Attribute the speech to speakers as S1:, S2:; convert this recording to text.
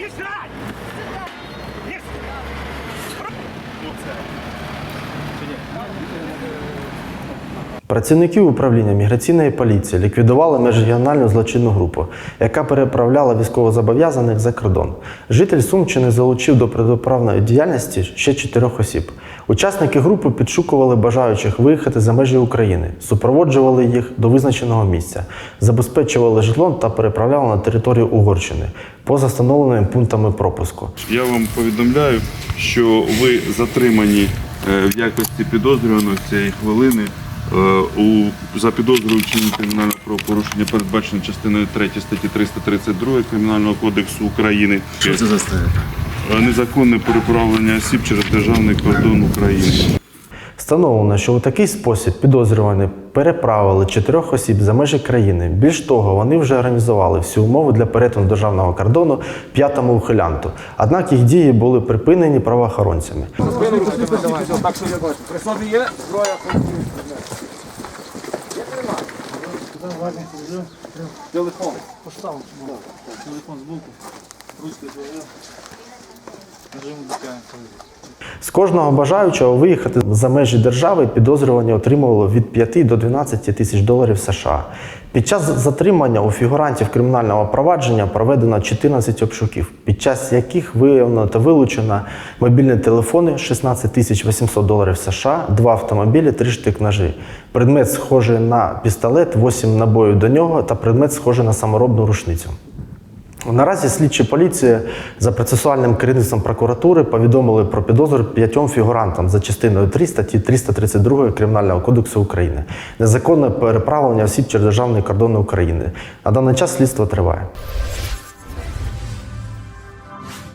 S1: Їх срать! Їх! Тут це. Працівники управління міграційної поліції ліквідували міжрегіональну злочинну групу, яка переправляла військовозобов'язаних за кордон. Житель Сумщини залучив до протиправної діяльності ще чотирьох осіб. Учасники групи підшукували бажаючих виїхати за межі України, супроводжували їх до визначеного місця, забезпечували житлом та переправляли на територію Угорщини поза встановленими пунктами пропуску.
S2: Я вам повідомляю, що ви затримані е, в якості підозрюваного цієї хвилини у за підозрою вчинення кримінального правопорушення, передбачено частиною 3 статті 332 Кримінального кодексу України.
S3: Що це за стаття?
S2: Е, Незаконне переправлення осіб через державний кордон України.
S1: Встановлено, що у такий спосіб підозрювані переправили чотирьох осіб за межі країни. Більш того, вони вже організували всі умови для перетину державного кордону п'ятому ухилянту. Однак їх дії були припинені правоохоронцями.
S4: При собі є зброя. Телефон. Поставив. Телефон збоку. Ручкою зложив. Нажиму докає.
S1: З кожного бажаючого виїхати за межі держави підозрювані отримували від 5 до 12 тисяч доларів США. Під час затримання у фігурантів кримінального провадження проведено 14 обшуків, під час яких виявлено та вилучено мобільні телефони 16 тисяч 800 доларів США, два автомобілі, три штик ножі, предмет схожий на пістолет, 8 набоїв до нього та предмет схожий на саморобну рушницю. Наразі слідчі поліції за процесуальним керівництвом прокуратури повідомили про підозру п'ятьом фігурантам за частиною 3 статті 332 Кримінального кодексу України незаконне переправлення осіб через державний кордон України. На даний час слідство триває.